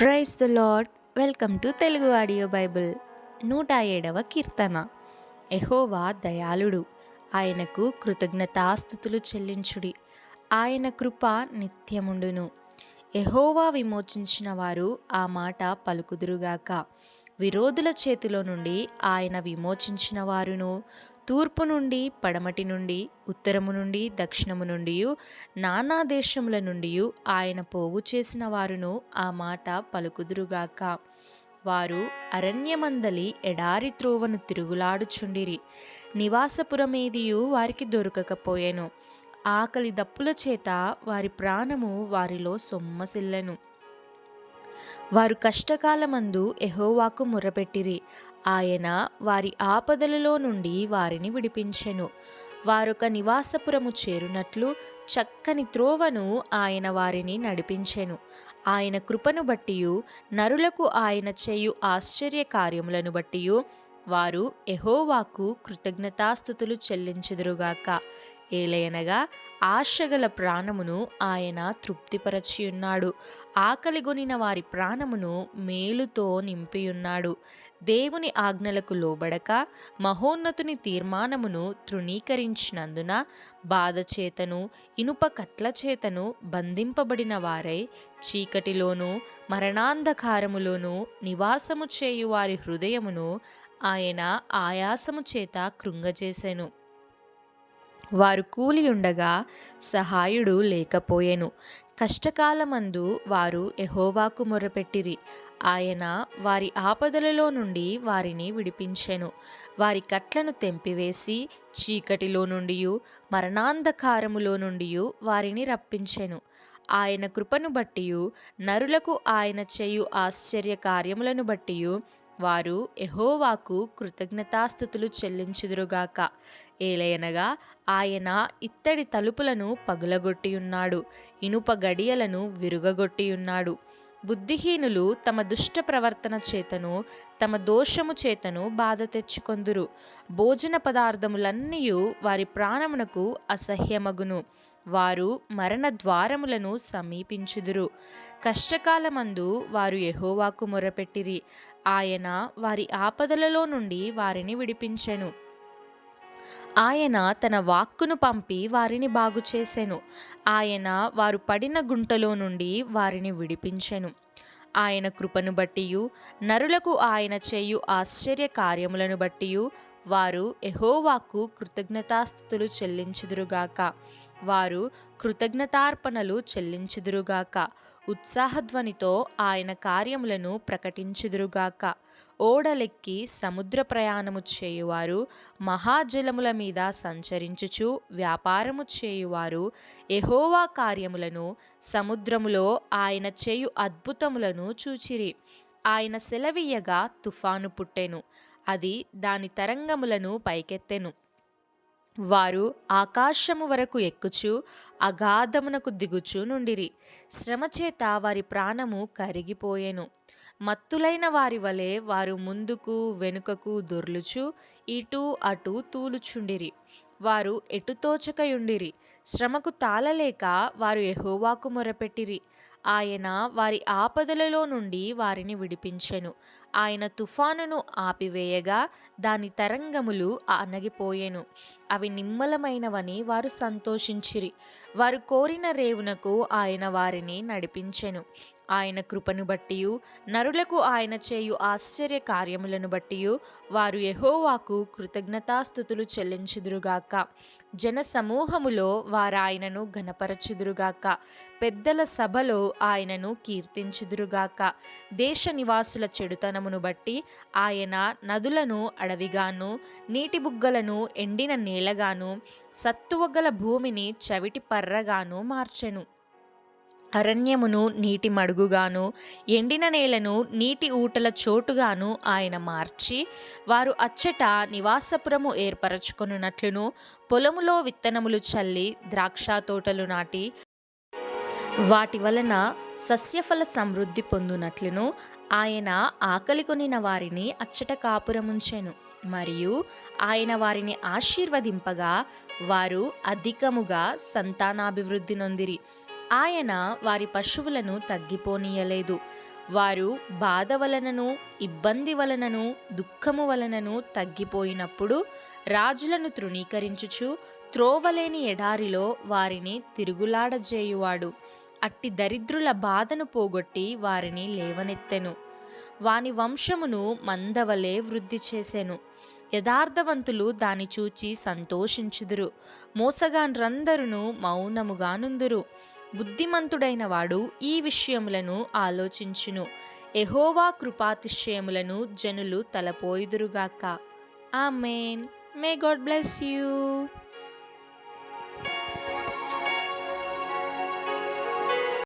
Praise the Lord welcome to Telugu audio Bible. నూట ఏడవ కీర్తన. ఎహోవా దయాళుడు. ఆయనకు కృతజ్ఞతాస్థుతులు చెల్లించుడి. ఆయన కృప నిత్యముండును. ఎహోవా విమోచించిన వారు ఆ మాట పలుకుదురుగాక. విరోధుల చేతిలో నుండి ఆయన విమోచించిన వారును తూర్పు నుండి పడమటి నుండి ఉత్తరము నుండి దక్షిణము నుండి నానా దేశముల నుండి ఆయన పోగు చేసిన వారును ఆ మాట పలుకుదురుగాక. వారు అరణ్యమందలి ఎడారి త్రోవను తిరుగులాడుచుండిరి. నివాసపురమేదియు వారికి దొరకకపోయెను. ఆకలి దప్పుల చేత వారి ప్రాణము వారిలో సొమ్మసిల్లెను. వారు కష్టకాలమందు ఎహోవాకు మొరపెట్టిరి. ఆయన వారి ఆపదలలో నుండి వారిని విడిపించెను. వారొక నివాసపురము చేరునట్లు చక్కని త్రోవను ఆయన వారిని నడిపించెను. ఆయన కృపను బట్టియు నరులకు ఆయన చేయు ఆశ్చర్య కార్యములను బట్టియు వారు ఎహోవాకు కృతజ్ఞతాస్థుతులు చెల్లించుదురుగాక. ఏలయనగా ఆశగల ప్రాణమును ఆయన తృప్తిపరచియున్నాడు. ఆకలిగొనిన వారి ప్రాణమును మేలుతో నింపియున్నాడు. దేవుని ఆజ్ఞలకు లోబడక మహోన్నతుని తీర్మానమును తృణీకరించినందున బాధచేతను ఇనుప కట్ల చేతను బంధింపబడిన వారై చీకటిలోనూ మరణాంధకారములోనూ నివాసము చేయు వారి హృదయమును ఆయన ఆయాసము చేత కృంగజేసెను. వారు కూలి ఉండగా సహాయుడు లేకపోయెను. కష్టకాలమందు వారు ఎహోవాకు మొరపెట్టిరి. ఆయన వారి ఆపదలలో నుండి వారిని విడిపించెను. వారి కట్లను తెంపివేసి చీకటిలో నుండి మరణాంధకారములో నుండి వారిని రప్పించెను. ఆయన కృపను బట్టి నరులకు ఆయన చేయు ఆశ్చర్య కార్యములను బట్టి వారు ఎహోవాకు కృతజ్ఞతాస్థుతులు చెల్లించుదురుగాక. ఏలయనగా ఆయన ఇత్తడి తలుపులను పగులగొట్టి ఉన్నాడు ఇనుప గడియలను విరుగగొట్టియున్నాడు. బుద్ధిహీనులు తమ దుష్ట ప్రవర్తన చేతను తమ దోషము చేతను బాధ తెచ్చుకొందురు. భోజన పదార్థములన్నీ వారి ప్రాణమునకు అసహ్యమగును. వారు మరణ ద్వారములను సమీపించుదురు. కష్టకాలమందు వారు ఎహోవాకు మొరపెట్టిరి. ఆయన వారి ఆపదలలో నుండి వారిని విడిపించెను. ఆయన తన వాక్కును పంపి వారిని బాగు చేసెను. ఆయన వారు పడిన గుంటలో నుండి వారిని విడిపించెను. ఆయన కృపను బట్టియు నరులకు ఆయన చేయు ఆశ్చర్య కార్యములను బట్టియు వారు ఎహోవాకు కృతజ్ఞతాస్థుతులు చెల్లించుదురుగాక. వారు కృతజ్ఞతార్పణలు చెల్లించుదురుగాక. ఉత్సాహధ్వనితో ఆయన కార్యములను ప్రకటించుదురుగాక. ఓడలెక్కి సముద్ర ప్రయాణము చేయువారు మహాజలముల మీద సంచరించుచు వ్యాపారము చేయువారు ఎహోవా కార్యములను సముద్రములో ఆయన చేయు అద్భుతములను చూచిరి. ఆయన సెలవీయగా తుఫాను పుట్టెను. అది దాని తరంగములను పైకెత్తెను. వారు ఆకాశము వరకు ఎక్కుచు అగాధమునకు దిగుచూ నుండిరి. శ్రమచేత వారి ప్రాణము కరిగిపోయెను. మత్తులైన వారి వలె వారు ముందుకు వెనుకకు దొర్లుచు ఇటు అటు తూలుచుండిరి. వారు ఎటుతోచకయుండిరి శ్రమకు తాళలేక వారు ఎహోవాకు మొరపెట్టిరి. ఆయన వారి ఆపదలలో నుండి వారిని విడిపించెను. ఆయన తుఫానును ఆపివేయగా దాని తరంగములు అనగిపోయెను అవి నిమ్మలమైనవని వారు సంతోషించిరి. వారు కోరిన రేవునకు ఆయన వారిని నడిపించెను. ఆయన కృపను బట్టి నరులకు ఆయన చేయు ఆశ్చర్య కార్యములను బట్టి వారు ఎహోవాకు కృతజ్ఞతాస్థుతులు చెల్లించుదురుగాక. జన సమూహములో వారు ఆయనను ఘనపరచుదురుగాక. పెద్దల సభలో ఆయనను కీర్తించుదురుగాక. దేశ నివాసుల చెడుతనమును బట్టి ఆయన నదులను అడవిగాను నీటి బుగ్గలను ఎండిన నేలగాను సత్తువగల భూమిని చవిటి పర్రగాను మార్చెను. అరణ్యమును నీటి మడుగుగాను ఎండిన నేలను నీటి ఊటల చోటుగాను ఆయన మార్చి వారు అచ్చట నివాసపురము ఏర్పరచుకొనున్నట్లును పొలములో విత్తనములు చల్లి ద్రాక్ష తోటలు నాటి వాటి వలన సస్యఫల సమృద్ధి పొందునట్లును ఆయన ఆకలి కొనిన వారిని అచ్చట కాపురముంచెను మరియు ఆయన వారిని ఆశీర్వదింపగా వారు అధికముగా సంతానాభివృద్ధి నొందిరి. ఆయన వారి పశువులను తగ్గిపోనీయలేదు. వారు బాధ వలనను ఇబ్బంది వలనను దుఃఖము వలనను తగ్గిపోయినప్పుడు రాజులను తృణీకరించుచు త్రోవలేని ఎడారిలో వారిని తిరుగులాడజేయువాడు. అట్టి దరిద్రుల బాధను పోగొట్టి వారిని లేవనెత్తెను. వాని వంశమును మందవలే వృద్ధి చేసెను. యథార్థవంతులు దాని చూచి సంతోషించుదురు. మోసగాన్రందరును మౌనముగానుందురు. బుద్ధిమంతుడైన వాడు ఈ విషయములను ఆలోచించును. ఎహోవా కృపాతిశయములను జనులు తలపోయుదురుగాక. Amen. May God bless you